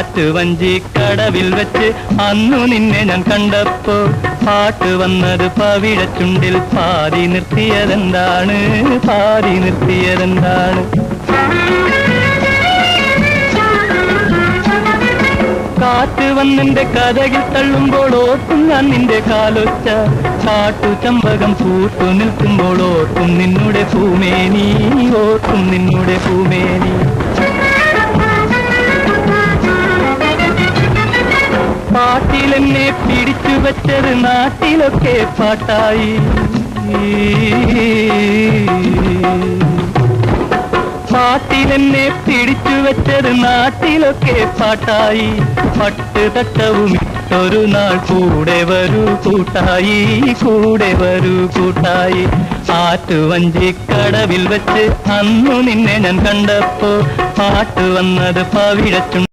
ആറ്റുവഞ്ചി കടവിൽ വെച്ച് അന്നു നിന്നെ ഞാൻ കണ്ടപ്പോ പാട്ട് വന്നത് പവിഴച്ചുണ്ടിൽ പാതി നിർത്തിയതെന്താണ്? പാതി നിർത്തിയതെന്താണ്? കാറ്റ് വന്നിന്റെ കഥകിൽ തള്ളുമ്പോൾ ഓർക്കും ഞാൻ നിന്റെ കാലൊച്ച. കാട്ടു ചമ്പകം പൂട്ടു നിൽക്കുമ്പോൾ ഓർക്കും നിന്നുടെ പൂമേനി ഓർക്കും നിന്നുടെ പൂമേനി പാട്ടിലെന്നെ പിടിച്ചു വെച്ചത് നാട്ടിലൊക്കെ പാട്ടായി. പാട്ടിലെന്നെ പിടിച്ചു വെച്ചത് നാട്ടിലൊക്കെ പാട്ടായി. പട്ട് തട്ടവും ഇട്ടൊരു നാൾ കൂടെ വരൂ കൂട്ടായി കൂടെ വരൂ കൂട്ടായി. ആറ്റുവഞ്ചി കടവിൽ വെച്ച് അന്നു നിന്നെ ഞാൻ കണ്ടപ്പോ പാട്ട് വന്നത് പവിഴച്ചു